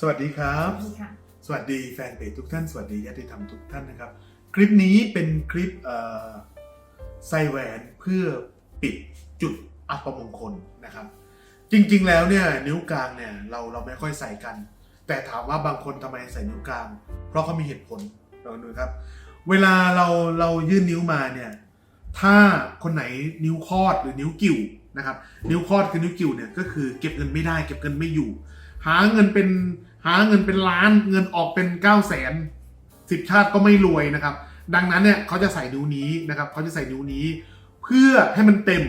สวัสดีครับ สวัสดีค่ะ สวัสดีแฟนเพจทุกท่าน สวัสดีญาติธรรมทุกท่านนะครับ คลิปนี้เป็นคลิปเอ่อใส่แหวนเพื่อปิดจุดอัปมงคลนะครับ จริงๆแล้วเนี่ยนิ้วกลางเนี่ยเราเราไม่ค่อยใส่กัน แต่ถามว่าบางคนทำไมใส่นิ้วกลาง เพราะเขามีเหตุผลลองดูครับ เวลาเราเรายื่นนิ้วมาเนี่ยถ้าคนไหนนิ้วคอดหรือนิ้วกิ่วนะครับนิ้วคอดคือนิ้วกิ่วเนี่ยก็คือเก็บเงินไม่ได้ เก็บเงินไม่อยู่ หาเงินเป็นหาเงินเป็นล้านเงินออกเป็น9ก้าแสนสิบชาติก็ไม่รวยนะครับ ดังนั้นเนี่ยเขาจะใส่นิ้วนี้นะครับเขาจะใส่นิ้วนี้ เพื่อให้มันเต็ม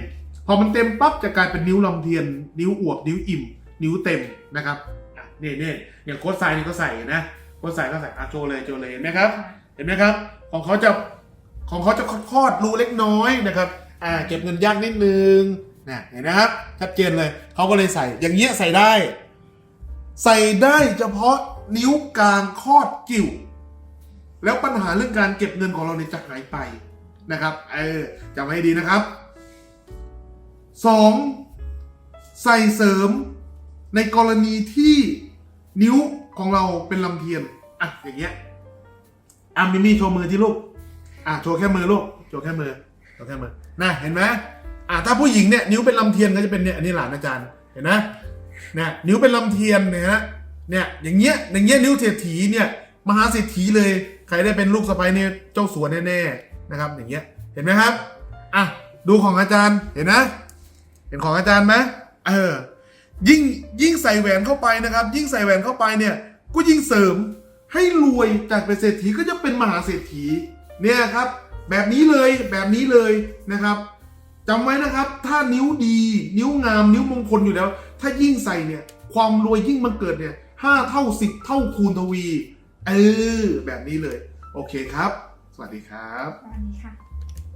พอมันเต็มปั๊บจะกลายเป็นนิ้วลำเทียน นิ้วอวบนิ้วอิ่ม นิ้วเต็มนะครับอะนี่นี่อย่างโค้ดไซน์นี่ก็ใส่นะโค้ดไซน์ก็ใส่อะโชว์เลยโชว์เลยเห็นไหมครับเห็นไหมครับ ของเขาจะของเขาจะคลอดรูเล็กน้อยนะครับอ่าเก็บเงินยากนิดนึงนะเห็นนะครับชัดเจนเลยเขาก็เลยใส่อย่างเงี้ยใส่ได้ ใส่ได้เฉพาะนิ้วกลางคอดกิ่ว แล้วปัญหาเรื่องการเก็บเงินของเราเนี่ยจะหายไปนะครับ เออจำไว้ให้ดีนะครับสองใส่เสริมในกรณีที่นิ้วของเราเป็นลำเทียน อะ อย่างเงี้ยอะมิมี่โชว์มือที่ลูก อะ โชว์แค่มือลูก โชว์แค่มือ โชว์แค่มือน่ะเห็นไหมอะ ถ้าผู้หญิงเนี่ยนิ้วเป็นลำเทียนก็จะเป็นเนี่ย อันนี้หลานอาจารย์ เห็นไหม นี่ยนิ้วเป็นลำเทียนเนี่ยฮะเนี่ยอย่างเงี้ยอย่างเงี้ยนิ้วเศรษฐีเนี่ยมหาเศรษฐีเลย ใครได้เป็นลูกสะใภ้เนี่ยเจ้าสัวแน่ๆนะครับ อย่างเงี้ยเห็นไหมครับอะดูของอาจารย์เห็นนะเห็นของอาจารย์ไหมเออยิ่งยิ่งใส่แหวนเข้าไปนะครับ ยิ่งใส่แหวนเข้าไปเนี่ยก็ยิ่งเสริมให้รวยจากเป็นเศรษฐีก็จะเป็นมหาเศรษฐีเนี่ยครับ แบบนี้เลยแบบนี้เลยนะครับ จำไว้นะครับ ถ้านิ้วดี นิ้วงาม นิ้วมงคลอยู่แล้ว ถ้ายิ่งใส่เนี่ย ความรวยยิ่งมันเกิดเนี่ยห้าเท่าสิบเท่าคูณทวี เออ แบบนี้เลย โอเคครับ สวัสดีครับสวัสดีค่ะ